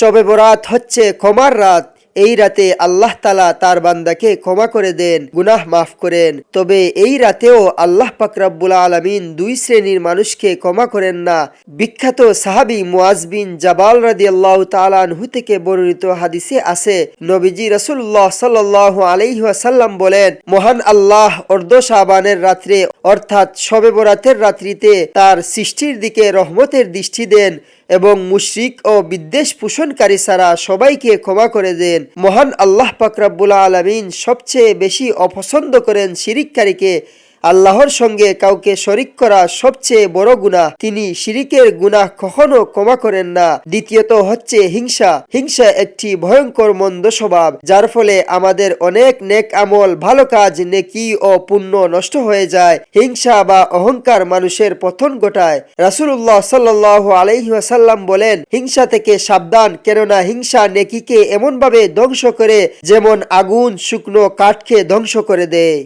শবে বরাত হচ্ছে, ক্ষমার রাত। এই রাতে আল্লাহ তালা তার বান্দাকে ক্ষমা করে দেন, গুনাহ মাফ করেন। তবে এই রাতেও আল্লাহ পাকরাবুল আলমিন দুই শ্রেণির মানুষকে ক্ষমা করেন না। বিখ্যাত সাহাবি মুয়াজবিন জাবাল রাদি আল্লাহ তালানহু থেকে বর্ণিত হাদিসে আছে, নবীজি রসুল্লাহ সাল্লাহ আলাইহাসাল্লাম বলেন, মহান আল্লাহ অর্ধ শাবানের রাত্রে, অর্থাৎ শবে বরাতের রাত্রিতে তার সৃষ্টির দিকে রহমতের দৃষ্টি দেন। এবং মুশ্রিক ও বিদ্বেষ পোষণকারী ছাড়া সবাইকে ক্ষমা করে দেন। মহান আল্লাহ পাকরাবুল আলমিন সবচেয়ে বেশি অপছন্দ করেন শিরিককারীকে আল্লাহর সঙ্গে কাউকে শরিক করা সবচেয়ে বড় গুনাহ। তিনি শিরিকের গুনাহ কখনো ক্ষমা করেন না। দ্বিতীয়ত হচ্ছে হিংসা। হিংসা একটি ভয়ঙ্কর মন্দ স্বভাব, যার ফলে আমাদের অনেক নেক আমল, ভালো কাজ, নেকি ও পুণ্য নষ্ট হয়ে যায়। হিংসা বা অহংকার মানুষের পতন ঘটায়। রাসুল্লাহ সাল্লাহ আলহিহাসাল্লাম বলেন, হিংসা থেকে সাবধান, কেননা হিংসা নেকিকে এমনভাবে ধ্বংস করে, যেমন আগুন শুকনো কাঠকে ধ্বংস করে দেয়।